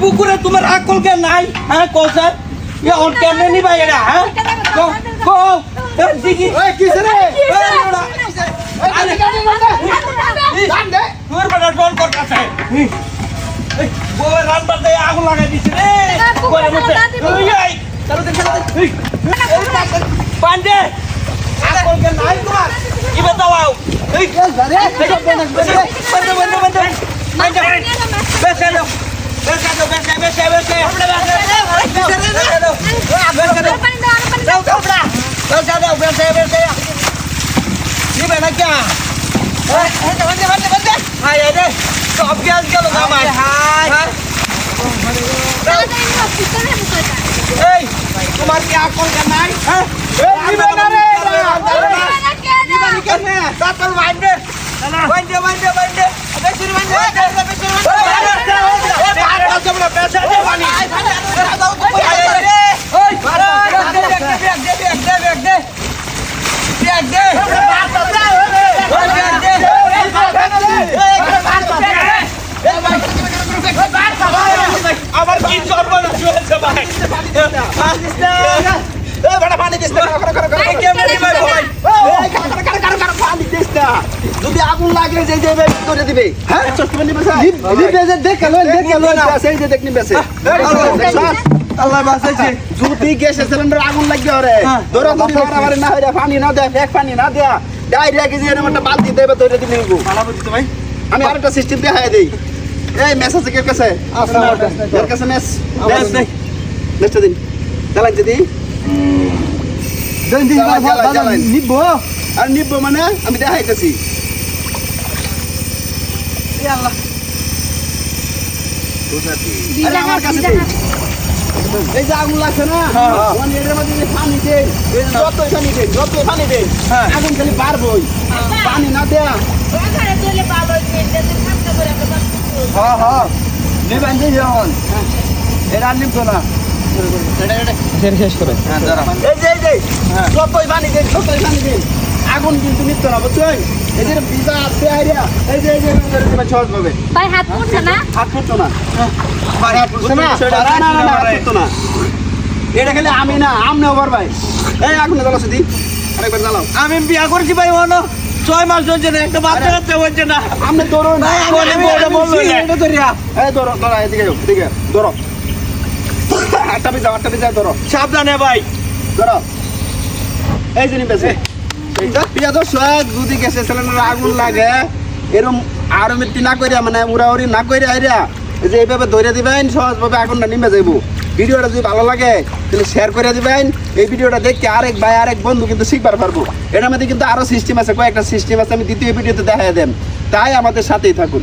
বুকুরে তোমার আকল কে নাই হ্যাঁ কো স্যার এ অন কেন নি ভাই এরা হ্যাঁ কো কো এ দিগি এ কিস রে আরে গাড়ি বন্ধ বন্ধ তোর বড় ডোন করতাছে ও রান বাদে আগুন লাগাই দিছে রে করে মতে ওই চলো দেখ চলো পান্ডে আকল কে নাই তোমার ইবে দাও এই গেল রে বন্ধ বন্ধ বন্ধ বন্ধ বন্ধ বন্ধ तुम्हारी आँख कौन करना है तलवार दे वंदे वंदे वंदे अबे सिर वंदे যদি আগুন লাগে যে যে করে দিবে হ্যাঁ দেখ দেখ নিবে আল্লাহ বাঁচাইছে যদি গ্যাসের সিলিন্ডার আগুন লাগবে ওরে। ধরো না হইরা পানি না দেয় এক পানি না দেয়া এরকম একটা বালতি দেবে ধরে দিলে নিবো ভাই আমি আরেকটা সিস্টেম দেখাই দেই এই মেস আছে কে কাছে কাছে মেস। দিন চালাই, চালাই। নিবো আর নিবো মানে আমি দেখাইতেছি। আরে আমার কাছে। এই যে আগুন লাগছে না হ্যাঁ। ওখানে এটার মধ্যে যে পানি দেন যতই পানি দেন যতই পানি দেন হ্যাঁ। আগুন খালি পারবই পানি না দেয়া। হ্যাঁ হ্যাঁ। নিবেন যে যখন এটা নিবো না। শেষ করে। হ্যাঁ এই যে এই যে। যতই পানি দেন যতই পানি দেন। আগুন কিন্তু নিত্য না বুঝছেন এই যে ভিজা আছে এই যে এই যে এরকম করে দিবেন সহজ ভাবে। ভাই হাত পড়ছে না? হাত না। ভাই বুঝছ না? না না না, না হাত ফুটতো না। এটা খালি আমি না আমনে ওভার ভাই। এই আগুন জ্বালাও সেদি আরেকবার জ্বালাও। আমি বিয়া করছি ভাই অনো ছয় মাস হচ্ছে না একটা বাচ্চা কাচ্চা হচ্ছে না। আমনে ধরো না। ধরো ধরো এদিকে যাও এদিকে ধরো। আটটা পিজা আটটা পিজা ধরো। সাবধানে ভাই। ধরো। এই যদি গ্যাসের সিলিন্ডার আগুন লাগে। এরম আর না মানে না যে এইভাবে দিবেন, সহজভাবে নিমে ভিডিওটা যদি ভালো লাগে শেয়ার দিবেন। এই ভিডিওটা দেখে ভাই, আরেক বন্ধু কিন্তু শিখবার পারব। কিন্তু সিস্টেম আছে, কয়েকটা সিস্টেম আছে, আমি দ্বিতীয় ভিডিওতে দেখাই দেন তাই আমাদের সাথেই থাকুন।